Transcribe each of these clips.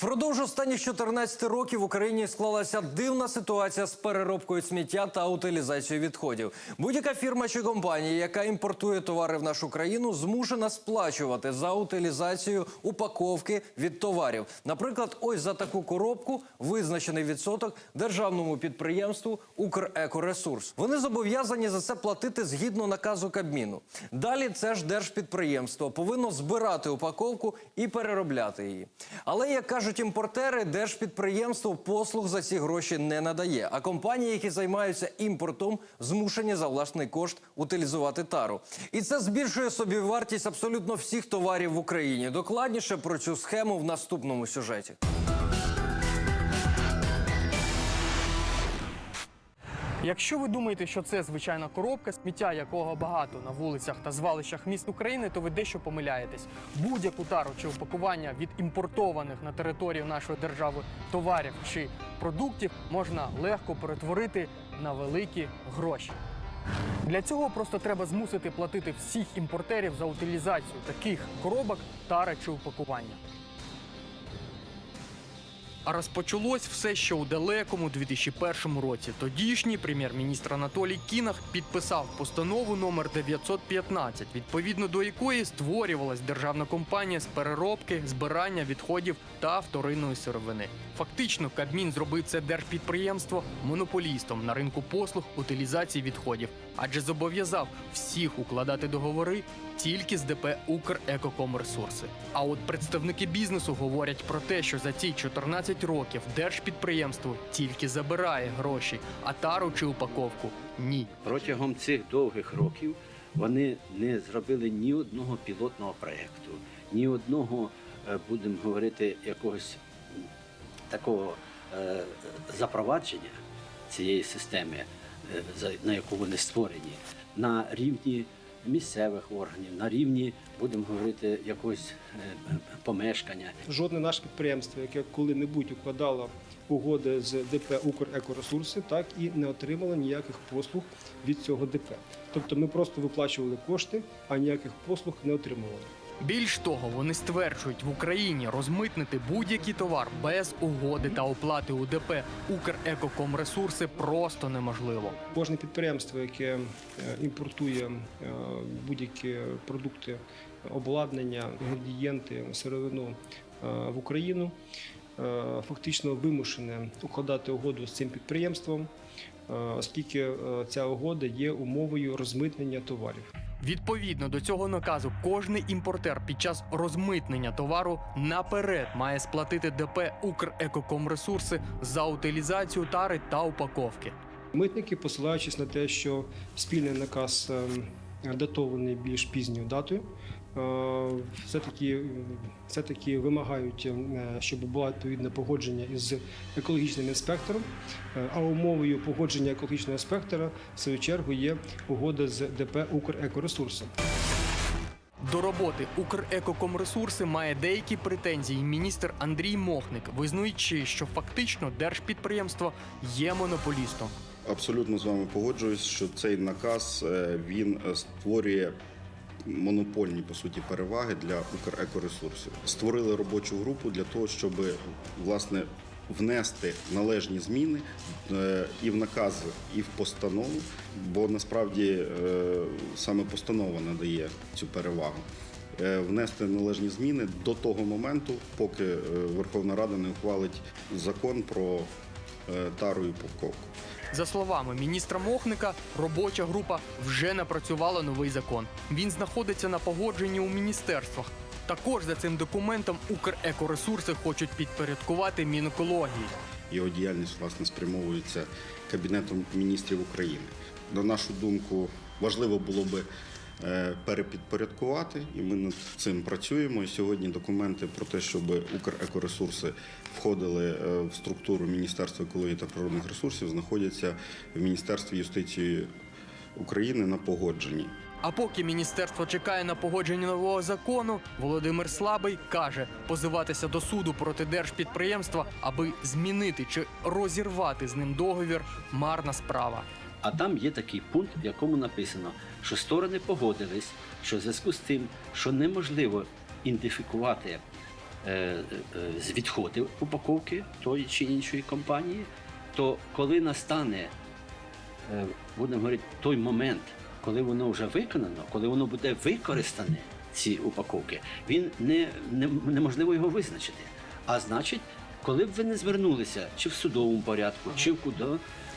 Впродовж останніх 14 років в Україні склалася дивна ситуація з переробкою сміття та утилізацією відходів. Будь-яка фірма чи компанія, яка імпортує товари в нашу країну, змушена сплачувати за утилізацію упаковки від товарів. Наприклад, ось за таку коробку визначений відсоток державному підприємству Укрекоресурс. Вони зобов'язані за це платити згідно наказу Кабміну. Далі це ж держпідприємство повинно збирати упаковку і переробляти її. Але як кажуть імпортери, держпідприємство послуг за ці гроші не надає. А компанії, які займаються імпортом, змушені за власний кошт утилізувати тару. І це збільшує собі вартість абсолютно всіх товарів в Україні. Докладніше про цю схему в наступному сюжеті. Якщо ви думаєте, що це звичайна коробка, сміття якого багато на вулицях та звалищах міст України, то ви дещо помиляєтесь. Будь-яку тару чи упакування від імпортованих на територію нашої держави товарів чи продуктів можна легко перетворити на великі гроші. Для цього просто треба змусити платити всіх імпортерів за утилізацію таких коробок, тари чи упакування. А розпочалось все ще у далекому 2001 році. Тодішній прем'єр-міністр Анатолій Кінах підписав постанову номер 915, відповідно до якої створювалась державна компанія з переробки, збирання відходів та вторинної сировини. Фактично, Кабмін зробив це держпідприємство монополістом на ринку послуг утилізації відходів, адже зобов'язав всіх укладати договори тільки з ДП «Укрекокомресурси». А от представники бізнесу говорять про те, що за ці 14 років держпідприємство тільки забирає гроші, а тару чи упаковку ні. Протягом цих довгих років вони не зробили ні одного пілотного проєкту, ні одного, е, будемо говорити, якогось такого е, запровадження цієї системи, е, на яку вони створені, на рівні місцевих органів, на рівні, будемо говорити, якогось е, помешкання. Жодне наше підприємство, яке коли-небудь укладало угоди з ДП «Укрекоресурси», так і не отримало ніяких послуг від цього ДП. Тобто ми просто виплачували кошти, а ніяких послуг не отримували. Більш того, вони стверджують, в Україні розмитнити будь-який товар без угоди та оплати УДП «Укрекокомресурси» просто неможливо. Кожне підприємство, яке е, імпортує е, будь-які продукти, обладнання, інгредієнти, сировину е, в Україну, фактично вимушене укладати угоду з цим підприємством, оскільки ця угода є умовою розмитнення товарів. Відповідно до цього наказу, кожний імпортер під час розмитнення товару наперед має сплатити ДП «Укрекокомресурси» за утилізацію тари та упаковки. Митники, посилаючись на те, що спільний наказ е, датований більш пізньою датою, все-таки, все-таки вимагають, е, щоб було відповідне погодження із екологічним інспектором. Е, А умовою погодження екологічного інспектора, в свою чергу, є угода з ДП «Укрекоресурси». До роботи «Укрекокомресурси» має деякі претензії міністр Андрій Мохник, визнаючи, що фактично держпідприємство є монополістом. Абсолютно з вами погоджуюсь, що цей наказ е, він е, створює монопольні по суті переваги для Укрекоресурсів. Створили робочу групу для того, щоб власне внести належні зміни е, і в наказ, і в постанову, бо насправді е, саме постанова надає цю перевагу. Е, Внести належні зміни до того моменту, поки Верховна Рада не ухвалить закон про тару і упаковку. За словами міністра Мохника, робоча група вже напрацювала новий закон. Він знаходиться на погодженні у міністерствах. Також за цим документом Укрекоресурси хочуть підпорядкувати Мінекології. Його діяльність власне спрямовується Кабінетом міністрів України. На нашу думку, важливо було би перепідпорядкувати, і ми над цим працюємо. І сьогодні документи про те, щоб Укрекоресурси входили е, в структуру Міністерства екології та природних ресурсів, знаходяться в Міністерстві юстиції України на погодженні. А поки міністерство чекає на погодження нового закону, Володимир Слабий каже, позиватися до суду проти держпідприємства, аби змінити чи розірвати з ним договір марна справа. А там є такий пункт, в якому написано, що сторони погодились, що в зв'язку з тим, що неможливо ідентифікувати е, е, з відходів упаковки тої чи іншої компанії, то коли настане, е, будемо говорити, той момент, коли воно вже виконано, коли воно буде використане, ці упаковки, він не, не неможливо його визначити. А значить, коли б ви не звернулися чи в судовому порядку, чи в куди,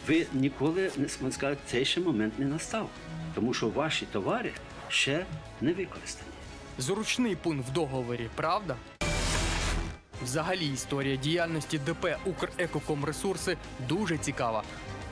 ви ніколи не скажете, цей ще момент не настав, тому що ваші товари ще не використані. Зручний пункт в договорі, правда? Взагалі історія діяльності ДП «Укрекокомресурси» дуже цікава.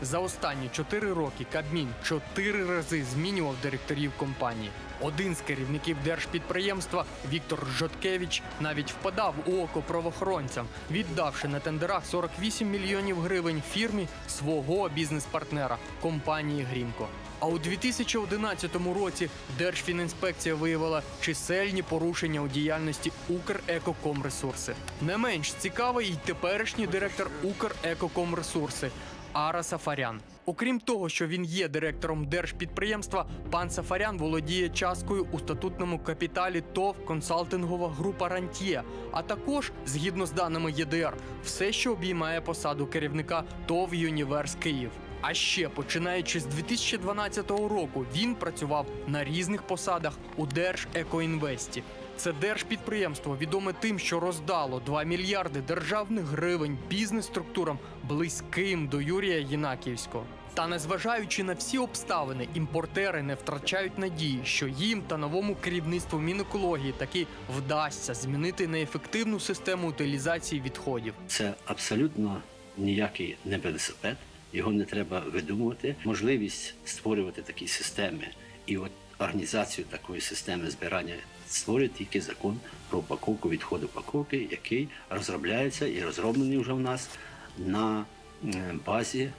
За останні чотири роки Кабмін чотири рази змінював директорів компанії. Один з керівників держпідприємства Віктор Жоткевич навіть впадав у око правоохоронцям, віддавши на тендерах 48 мільйонів гривень фірмі свого бізнес-партнера компанії Грімко. А у 2011 році Держфінінспекція виявила чисельні порушення у діяльності Укрекокомресурси. Не менш цікавий і теперішній директор Укрекокомресурси Ара Сафарян. Окрім того, що він є директором держпідприємства, пан Сафарян володіє часткою у статутному капіталі ТОВ консалтингова група Рантьє, а також, згідно з даними ЄДР, все, що обіймає посаду керівника ТОВ Юніверс Київ. А ще починаючи з 2012 року він працював на різних посадах у Держекоінвесті. Це держпідприємство відоме тим, що роздало 2 мільярди державних гривень бізнес-структурам близьким до Юрія Єнаківського. Та незважаючи на всі обставини, імпортери не втрачають надії, що їм та новому керівництву Мінекології таки вдасться змінити неефективну систему утилізації відходів. Це абсолютно ніякий не велосипед, його не треба видумувати. Можливість створювати такі системи і от організацію такої системи збирання створює тільки закон про упаковку відходу упаковки, який розробляється і розроблений вже в нас на е, базі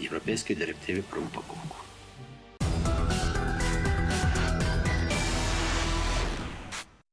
Європейської директиви про упаковку.